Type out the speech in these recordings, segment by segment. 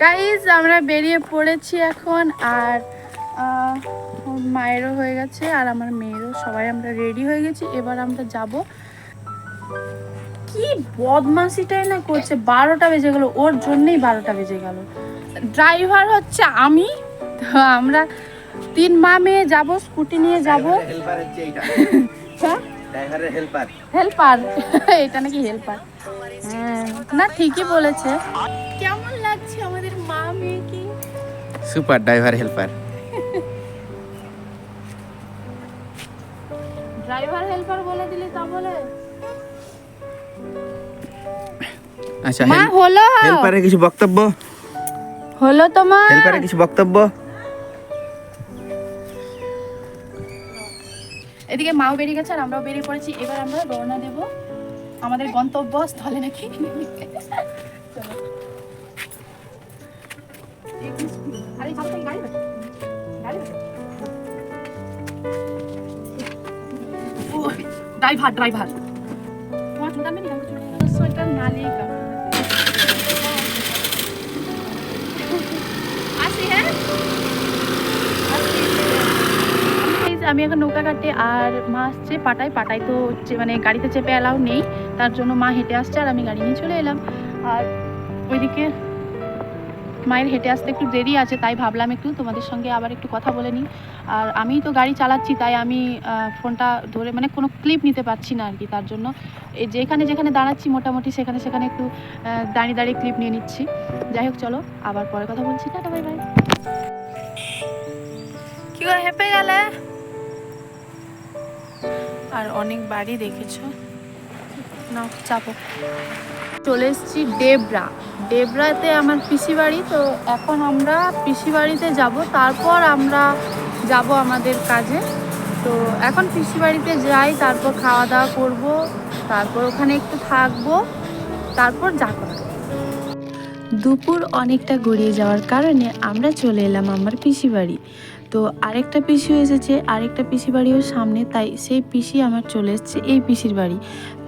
Guys আমরা বেরিয়ে পড়েছি এখন আর মায়েরও হয়ে গেছে আর আমার মেয়েরও। সবাই আমরা রেডি হয়ে গেছি এবার আমরা যাব। কি বদমাসিটাই না করছে বারোটা বেজে গেল ওর জন্যই বারোটা বেজে গেল। ড্রাইভার হচ্ছে আমি তো আমরা তিন মা মেয়ে যাব স্কুটি নিয়ে যাব। হ্যাঁ? ড্রাইভারের হেল্পার হেল্পার এটা নাকি হেল্পার হ্যাঁ না ঠিকই বলেছে। কেমন লাগছে আমাদের মা মেয়ে কি super driver helper driver helper বলে দিলি তা বলে? আচ্ছা মা হলো। হেল্পারের কিছু বক্তব্য? হলো তোমার হেল্পারের কিছু বক্তব্য? এদিকে মাও বেরিয়ে গেছে আর আমরাও বেরিয়ে পড়েছি। এবার আমরা রওনা দেব আমাদের গন্তব্য স্থলে নাকি ড্রাইভার ড্রাইভার তোমার চুলটা নেই সোয়েটার নালিয়ে আসি আমি এখন নৌকা কাটে আর মা আসছে পাটায়। পাটায় তো হচ্ছে মানে গাড়িতে চেপে এলাও নেই, তার জন্য মা হেঁটে আসছে আর আমি গাড়ি নিয়ে চলে এলাম। আর ওইদিকে মায়ের হেঁটে আসতে একটু দেরি আছে, তাই ভাবলাম একটু তোমাদের সঙ্গে আবার একটু কথা বলে নিই। আর আমি তো গাড়ি চালাচ্ছি, তাই আমি ফোনটা ধরে মানে কোনো ক্লিপ নিতে পারছি না আর কি তার জন্য যেখানে যেখানে দাঁড়াচ্ছি মোটামুটি সেখানে সেখানে একটু দাঁড়িয়ে দাঁড়িয়ে ক্লিপ নিয়ে নিচ্ছি। যাই হোক চলো, আবার পরে কথা বলছি। Tata, bye bye. কি হেঁপে গেলে? আর অনেক বাড়ি দেখেছ। না চাপো। চলে এসেছি ডেবরা। ডেবরাতে আমার পিসি বাড়ি তো এখন আমরা পিসি বাড়িতে যাব। তারপর আমরা যাব আমাদের কাজে। তো এখন পিসি বাড়িতে যাই তারপর খাওয়া দাওয়া করব তারপর ওখানে একটু থাকব তারপর যা করার। দুপুর অনেকটা গড়িয়ে যাওয়ার কারণে আমরা চলে এলাম আমার পিসি বাড়ি। তো আরেকটা পিসি এসেছে আরেকটা পিসি বাড়িও সামনে তাই সেই পিসি আমার চলে এসেছে এই পিসির বাড়ি।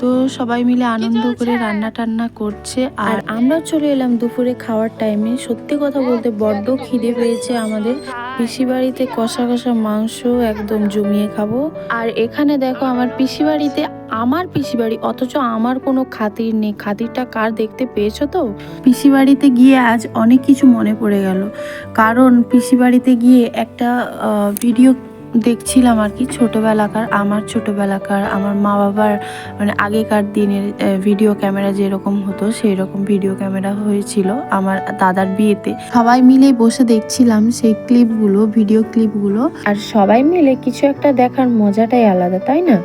তো সবাই মিলে আনন্দ করে রান্না টান্না করছে আর আমরা চলে এলাম দুপুরে খাওয়ার টাইমে। সত্যি কথা বলতে বড্ড খিদে পেয়েছে আমাদের। পিসি বাড়িতে কষা কষা মাংস একদম জমিয়ে খাব। আর এখানে দেখো আমার পিসি বাড়িতে আমার পিসি বাড়ি অথচ আমার কোনো খাতির নেই। খাতিরটা কার দেখতে পেয়েছ তো? পিসি বাড়িতে গিয়ে আজ অনেক কিছু মনে পড়ে গেল। কারণ পিসি বাড়িতে গিয়ে একটা ভিডিও দেখছিলাম আর কি, ছোটোবেলাকার, আমার ছোটোবেলাকার, আমার মা বাবার মানে আগেকার দিনের ভিডিও ক্যামেরা যেরকম হতো সেই রকম ভিডিও ক্যামেরা হয়েছিল আমার দাদার বিয়েতে। সবাই মিলে বসে দেখছিলাম সেই ক্লিপগুলো ভিডিও ক্লিপগুলো আর সবাই মিলে কিছু একটা দেখার মজাটাই আলাদা, তাই না?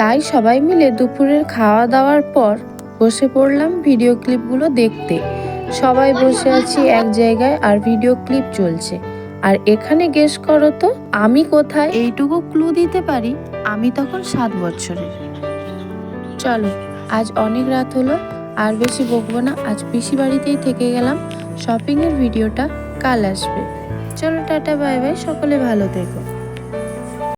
তাই সবাই মিলে দুপুরের খাওয়া দাওয়ার পর বসে পড়লাম ভিডিও ক্লিপগুলো দেখতে। সবাই বসে আছি এক জায়গায় আর ভিডিও ক্লিপ চলছে। আর এখানে গেস করো তো আমি কোথায়? এইটুকু ক্লু দিতে পারি আমি তখন সাত বছরের। চলো আজ অনেক রাত হলো আর বেশি বকবো না আজ পিসি বাড়িতেই থেকে গেলাম শপিংয়ের ভিডিওটা কাল আসবে। চলো টাটা বাই বাই সকলে ভালো থেকো।